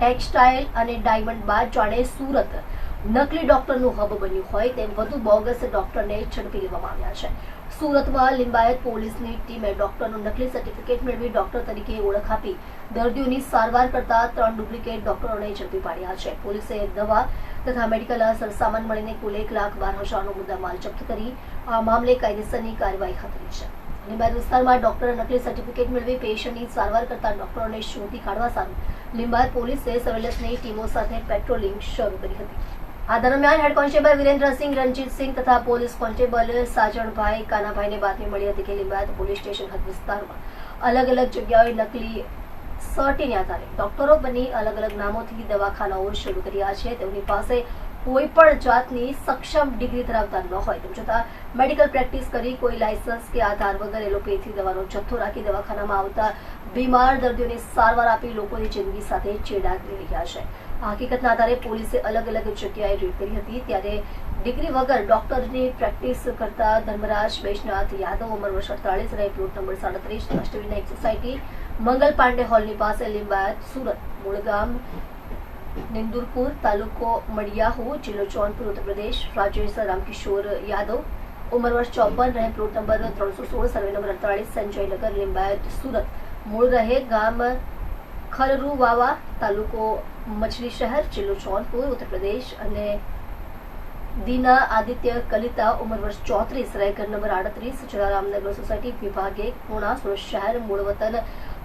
Textile અને diamond બાદ જાણે સુરત. નકલી ડોક્ટરનું હબ બન્યું હોય તેમ વધુ બોગસ ડોક્ટરને ઝડપી લેવામાં આવ્યા છે. સુરતમાં લિંબાયત પોલીસની ટીમે ડોક્ટરનું નકલી સર્ટિફિકેટ મેળવી ડોક્ટર તરીકે ઓળખ આપી. દર્દીઓની સારવાર કરતા ત્રણ ડુપ્લિકેટ ડોક્ટરોને ઝડપી પાડ્યા છે. પોલીસે દવા તથા મેડિકલ સરસામાન મળીને કુલ એક લાખ બાર હજારનો મુદ્દામાલ જપ્ત કરી આ મામલે કાયદેસરની કાર્યવાહી હાથ છે. લિંબાયત વિસ્તારમાં ડોક્ટરે નકલી સર્ટિફિકેટ મેળવી પેશન્ટની સારવાર કરતા ડોક્ટરોને શોધી કાઢવા સારું લિંબાયત પોલીસે સર્વેલન્સની ટીમો સાથે પેટ્રોલિંગ શરૂ કરી હતી. આ દરમિયાન હેડ કોન્સ્ટેબલ વિરેન્દ્રસિંહ રણજીતસિંહ તથા પોલીસ કોન્સ્ટેબલ સાજણભાઈ કાનાભાઈને બાતમી મળી હતી કે લીંબાયત પોલીસ સ્ટેશન હદ વિસ્તારમાં અલગ અલગ જગ્યાઓએ નકલી સર્ટીને આધારે ડોક્ટરો બની અલગ અલગ નામોથી દવાખાનાઓ શરૂ કર્યા છે. તેમની પાસે કોઈ પણ જાતની સક્ષમ ડિગ્રી ધરાવતા ન હોય. તેમ છતાં મેડિકલ પ્રેક્ટિસ કરી, કોઈ લાયસન્સ કે આધાર વગર એલોપેથી દવાનો જથ્થો રાખી દવાખાનામાં આવતા બીમાર દર્દીઓને સારવાર આપી લોકોની જિંદગી સાથે ચેડા કરી રહ્યા છે. હકીકતના આધારે પોલીસે અલગ અલગ જગ્યાએ રેડ કરી હતી. ત્યારે ડિગ્રી વગર ડોક્ટરની પ્રેક્ટિસ કરતા ધર્મરાજ વૈશ્વનાથ યાદવ, ઉંમર વર્ષ અડતાલીસ, અને પ્લોટ નંબર સાડત્રીસ અષ્ટવિનાયક સોસાયટી મંગલ પાંડે હોલની પાસે લિંબાયત, સુરત, મુળગામ, નિંદુરપુર તાલુકો મડિયાહુ, જિલ્લો જૌનપુર ઉત્તર પ્રદેશ રાજેશ રામકિશોર યાદવ ઉંમર વર્ષ ચોપન રહે, પ્લોટ નંબર ત્રણસો સોળ, સર્વે નંબર અડતાલીસ સંજયનગર, લિંબાયત, સુરત. મૂળ રહે ગામ ખરરુ વાવા તાલુકો મછલી શહેર, જિલ્લો જૌનપુર ઉત્તર અને દીના આદિત્ય કલિતા ઉંમર વર્ષ ચોત્રીસ રહે, ઘર નંબર આડત્રીસ જલારામનગર સોસાયટી વિભાગે પૂર્ણા સુરત શહેર, મૂળ વતન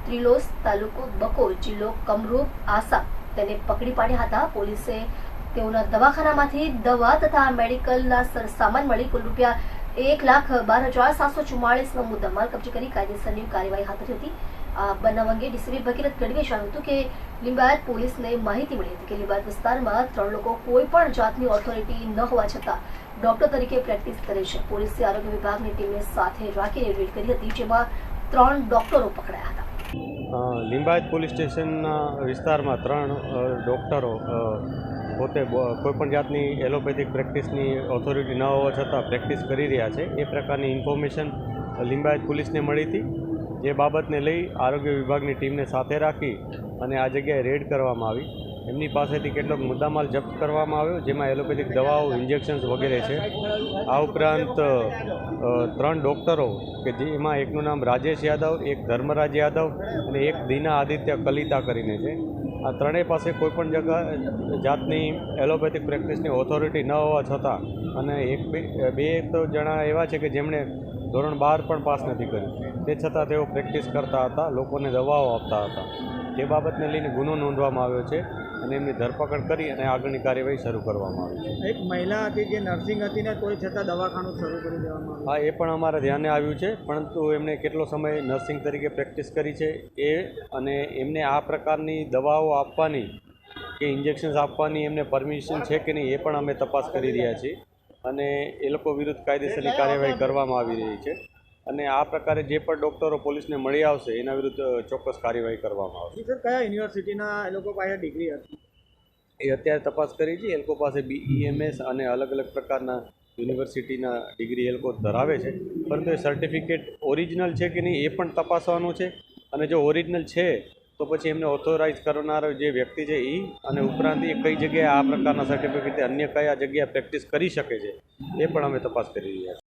ત્રિલોસ તાલુકો બકો જિલ્લો કમરૂપ, આસા. તેને પકડી પાડ્યા હતા. પોલીસે તેઓના દવાખાનામાંથી દવા તથા મેડિકલના સરસામાન મળી કુલ રૂપિયા એક લાખ બાર હજાર સાતસો ચુમ્માળીસનો મુદ્દામાલ કબજે કરી કાયદેસરની કાર્યવાહી હાથ ધરી હતી. આ બનાવ અંગે ડીસીપી ભગીરથ ગઢવીએ જણાવ્યું હતું કે લિંબાયત પોલીસને માહિતી મળી હતી કે લિંબાયત વિસ્તારમાં ત્રણ લોકો કોઈ પણ જાતની ઓથોરિટી ન હોવા છતાં ડોક્ટર તરીકે પ્રેક્ટિસ કરે છે. પોલીસે આરોગ્ય વિભાગની ટીમને સાથે રાખીને રેડ કરી હતી, જેમાં ત્રણ ડોક્ટરો પકડાયા હતા. લિંબાયત પોલીસ સ્ટેશનના વિસ્તારમાં ત્રણ ડૉક્ટરો પોતે કોઈપણ જાતની એલોપેથિક પ્રેક્ટિસની ઓથોરિટી ન હોવા છતાં પ્રેક્ટિસ કરી રહ્યા છે. એ પ્રકારની ઇન્ફોર્મેશન લિંબાયત પોલીસને મળી હતી. જે બાબતને લઈ આરોગ્ય વિભાગની ટીમને સાથે રાખી અને આ જગ્યાએ રેડ કરવામાં આવી. એમની પાસેથી કેટલોક મુદ્દામાલ જપ્ત કરવામાં આવ્યો, જેમાં એલોપેથિક દવાઓ ઇન્જેક્શન્સ વગેરે છે. આ ઉપરાંત ત્રણ ડૉક્ટરો, કે જેમાં એકનું નામ રાજેશ યાદવ, એક ધર્મરાજ યાદવ અને એક દીના આદિત્ય કલિતા કરીને છે. આ ત્રણેય પાસે કોઈપણ જગા, જાતની એલોપેથિક પ્રેક્ટિસની ઓથોરિટી ન હોવા છતાં અને એક બે બે તો જણા એવા છે કે જેમણે ધોરણ બાર પણ પાસ નથી કર્યું. તે છતાં તેઓ પ્રેક્ટિસ કરતા હતા, લોકોને દવાઓ આપતા હતા. તે બાબતને લઈને ગુનો નોંધવામાં આવ્યો છે. અને એમની ધરપકડ કરી અને આગળની કાર્યવાહી શરૂ કરવામાં આવી છે. એક મહિલા હતી જે નર્સિંગ હતી ને તોય છતાં દવાખાનું શરૂ કરી દેવામાં હા એ પણ અમારા ધ્યાને આવ્યું છે પરંતુ એમણે કેટલો સમય નર્સિંગ તરીકે પ્રેક્ટિસ કરી છે એ અને એમને આ પ્રકારની દવાઓ આપવાની કે ઇન્જેક્શન્સ આપવાની એમને પરમિશન છે કે નહીં એ પણ અમે તપાસ કરી રહ્યા છીએ અને એ લોકો વિરુદ્ધ કાયદેસરની કાર્યવાહી કરવામાં આવી રહી છે. અને આ પ્રકારે જે પણ ડૉક્ટરો પોલીસને મળી આવશે એના વિરુદ્ધ ચોક્કસ કાર્યવાહી કરવામાં આવશે. સર કયા યુનિવર્સિટીના એ લોકો પાસે ડિગ્રી હતી? એ અત્યારે તપાસ કરી છે. એ લોકો પાસે બીઈએમએસ અને અલગ અલગ પ્રકારના યુનિવર્સિટીના ડિગ્રી એ લોકો ધરાવે છે. પરંતુ એ સર્ટિફિકેટ ઓરિજિનલ છે કે નહીં એ પણ તપાસવાનું છે. અને જો ઓરિજિનલ છે તો પછી એમને ઓથોરાઇઝ કરનારો જે વ્યક્તિ છે એ અને ઉપરાંત એ કઈ જગ્યાએ આ પ્રકારના સર્ટિફિકેટ અન્ય કયા જગ્યાએ પ્રેક્ટિસ કરી શકે છે એ પણ અમે તપાસ કરી રહ્યા છીએ.